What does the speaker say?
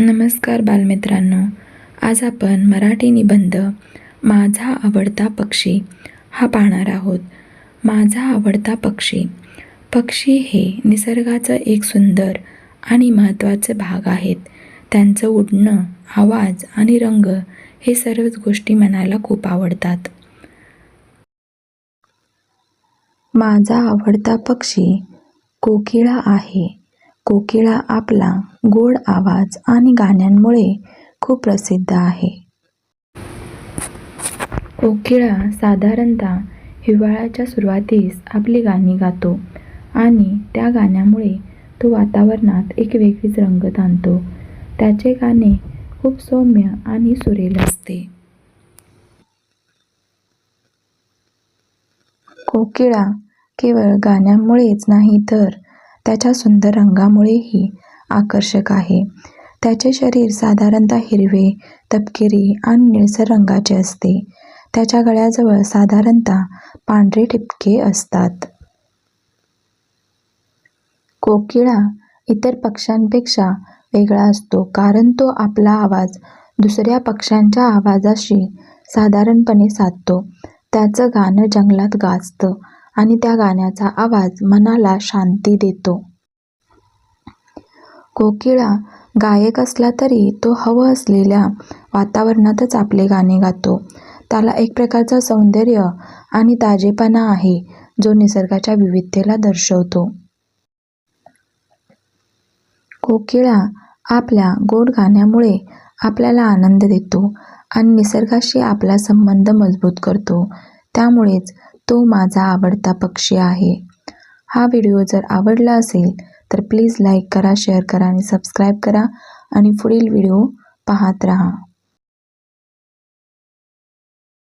नमस्कार बालमित्रांनो. आज आपण मराठी निबंध माझा आवडता पक्षी हा पाहणार आहोत. माझा आवडता पक्षी. पक्षी हे निसर्गाचं एक सुंदर आणि महत्त्वाचे भाग आहेत. त्यांचं उडणं आवाज आणि रंग हे सर्वच गोष्टी मनाला खूप आवडतात. माझा आवडता पक्षी कोकिळा आहे. कोकिळा आपला गोड आवाज आणि गाण्यांमुळे खूप प्रसिद्ध आहे. कोकिळा साधारणतः हिवाळ्याच्या सुरुवातीस आपली गाणी गातो आणि त्या गाण्यामुळे तो वातावरणात एक वेगळीच रंगत आणतो. त्याचे गाणे खूप सौम्य आणि सुरेल असते. कोकिळा केवळ गाण्यामुळेच नाही तर त्याच्या सुंदर रंगामुळेही आकर्षक आहे. त्याचे शरीर साधारणतः हिरवे तपकिरी आणि निळसर रंगाचे असते. त्याच्या गळ्याजवळ साधारणतः पांढरे ठिपके असतात. कोकिळा इतर पक्ष्यांपेक्षा वेगळा असतो कारण तो आपला आवाज दुसऱ्या पक्ष्यांच्या आवाजाशी साधारणपणे साधतो. त्याचं गाणं जंगलात गाजतं. आणि त्या गाण्याचा आवाज मनाला शांती देतो. कोकिळा गायक असला तरी तो हवं असलेल्या वातावरणातच आपले गाणे गातो. त्याला एक प्रकारचा सौंदर्य आणि ताजेपणा आहे जो निसर्गाच्या विविधतेला दर्शवतो. कोकिळा आपल्या गोड गाण्यामुळे आपल्याला आनंद देतो आणि निसर्गाशी आपला संबंध मजबूत करतो. त्यामुळेच तो माझा आवडता पक्षी आहे. हा व्हिडिओ जर आवडला असेल तर प्लीज लाईक करा शेअर करा आणि सबस्क्राईब करा आणि पुढील व्हिडिओ पाहत रहा.